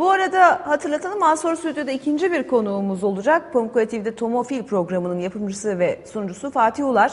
Bu arada hatırlatalım Asor Stüdyo'da ikinci bir konuğumuz olacak. Pamukkale TV'de Tomofil programının yapımcısı ve sunucusu Fatih Ular.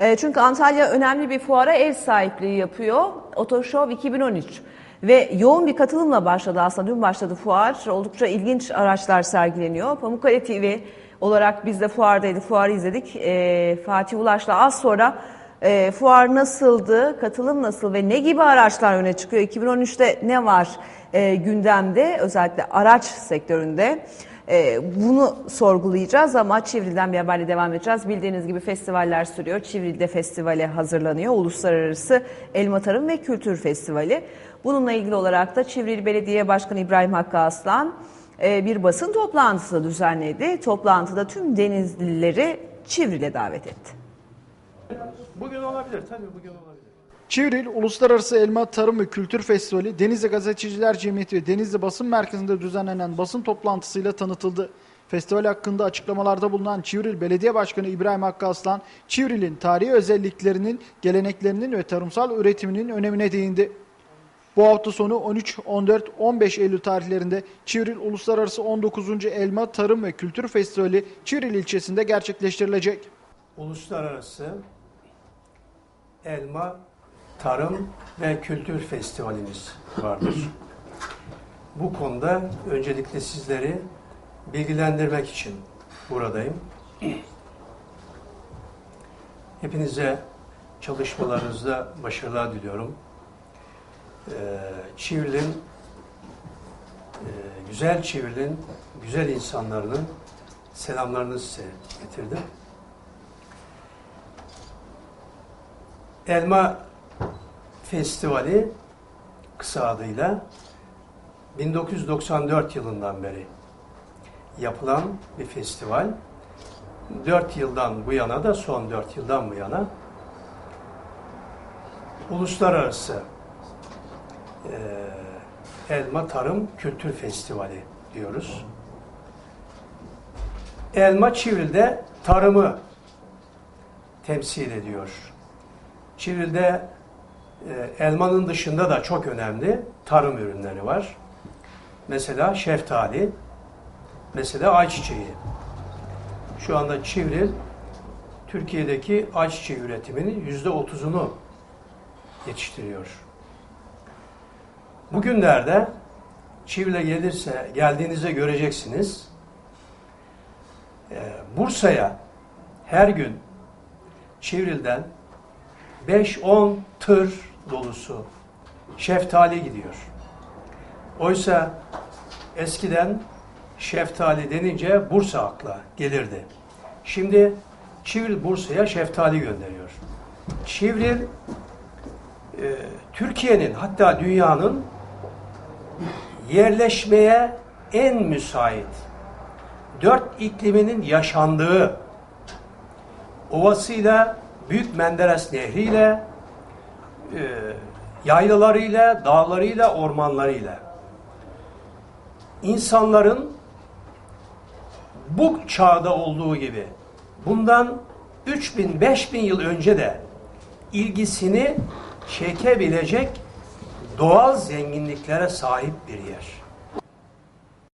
E, çünkü Antalya önemli bir fuara ev sahipliği yapıyor. Otoshow 2013. Ve yoğun bir katılımla başladı aslında. Dün başladı fuar. Oldukça ilginç araçlar sergileniyor. Pamukkale TV olarak biz de fuardaydı. Fuarı izledik. E, Fatih Ulaş'la az sonra e, fuar nasıldı, katılım nasıl ve ne gibi araçlar öne çıkıyor? 2013'te ne var e, gündemde özellikle araç sektöründe? E, bunu sorgulayacağız ama Çivril'den bir haberle devam edeceğiz. Bildiğiniz gibi festivaller sürüyor. Çivril'de festivale hazırlanıyor. Uluslararası Elma Tarım ve Kültür Festivali. Bununla ilgili olarak da Çivril Belediye Başkanı İbrahim Hakkı Aslan e, bir basın toplantısı düzenledi. Toplantıda tüm Denizlileri Çivril'e davet etti. Bugün olabilir tabii bugün olabilir. Çivril Uluslararası Elma Tarım ve Kültür Festivali Denizli Gazeteciler Cemiyeti ve Denizli Basın Merkezi'nde düzenlenen basın toplantısıyla tanıtıldı. Festival hakkında açıklamalarda bulunan Çivril Belediye Başkanı İbrahim Hakkı Aslan, Çivril'in tarihi özelliklerinin, geleneklerinin ve tarımsal üretiminin önemine değindi. Bu hafta sonu 13, 14, 15 Eylül tarihlerinde Çivril Uluslararası 19. Elma Tarım ve Kültür Festivali Çivril ilçesinde gerçekleştirilecek. Uluslararası Elma Tarım ve Kültür Festivalimiz vardır. Bu konuda öncelikle sizleri bilgilendirmek için buradayım. Hepinize çalışmalarınızda başarılar diliyorum. Ee, Çivril'in, e, güzel Çivril'in, güzel insanlarının selamlarını size getirdim. Elma Festivali kısa adıyla 1994 yılından beri yapılan bir festival. 4 yıldan bu yana da son 4 yıldan bu yana uluslararası eee, Elma Tarım Kültür Festivali diyoruz. Elma Çivril'de tarımı temsil ediyor. Çivril'de e, elmanın dışında da çok önemli tarım ürünleri var. Mesela şeftali, mesela ayçiçeği. Şu anda Çivril Türkiye'deki ayçiçeği üretiminin yüzde otuzunu yetiştiriyor. Bugünlerde Çivril'e gelirse, geldiğinizde göreceksiniz. E, Bursa'ya her gün Çivril'den 5-10 tır dolusu şeftali gidiyor. Oysa eskiden şeftali denince Bursa akla gelirdi. Şimdi Çivril Bursa'ya şeftali gönderiyor. Çivril e, Türkiye'nin hatta dünyanın yerleşmeye en müsait dört ikliminin yaşandığı ovasıyla Büyük Menderes Nehri ile e, yaylalarıyla, dağlarıyla, ormanlarıyla insanların bu çağda olduğu gibi bundan 3000 5000 yıl önce de ilgisini çekebilecek doğal zenginliklere sahip bir yer.